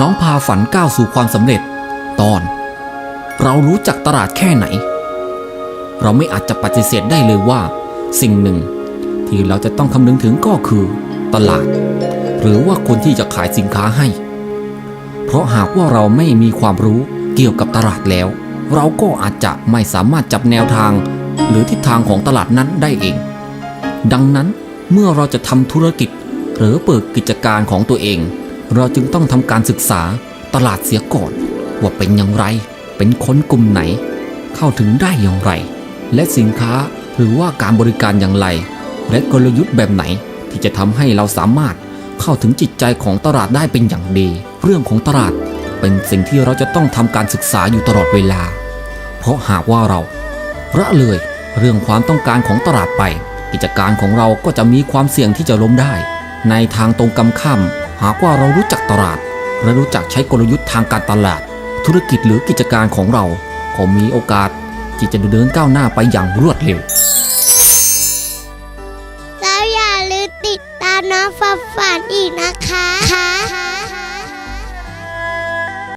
น้องพาฝันก้าวสู่ความสำเร็จ ตอน เรารู้จักตลาดแค่ไหน เราไม่อาจจะปฏิเสธได้เลยว่า สิ่งหนึ่ง ที่เราจะต้องคำนึงถึงก็คือ ตลาด หรือว่าคนที่จะขายสินค้าให้ เพราะหากว่าเราไม่มีความรู้เกี่ยวกับตลาดแล้ว เราก็อาจจะไม่สามารถจับแนวทาง หรือทิศทางของตลาดนั้นได้เอง ดังนั้นเมื่อเราจะทำธุรกิจ หรือเปิดกิจการของตัวเอง เราจึงต้องทำการศึกษาตลาดเสียก่อน ว่าเป็นอย่างไร เป็นคนกลุ่มไหน เข้าถึงได้อย่างไร และสินค้าหรือว่าการบริการอย่างไร และกลยุทธ์แบบไหนที่จะทำให้เราสามารถเข้าถึงจิตใจของตลาดได้เป็นอย่างดี เรื่องของตลาดเป็นสิ่งที่เราจะต้องทำการศึกษาอยู่ตลอดเวลา เพราะหากว่าเราละเลยเรื่องความต้องการของตลาดไป กิจการของเราก็จะมีความเสี่ยงที่จะล้มได้ ในทางตรงกันข้าม หากว่าเรารู้จักตลาด และรู้จักใช้กลยุทธ์ทางการตลาด ธุรกิจหรือกิจการของเราก็มีโอกาสที่จะเดินก้าวหน้าไปอย่างรวดเร็วแล้วอย่าลืมติดตามน้องฝันฝันอีกนะคะ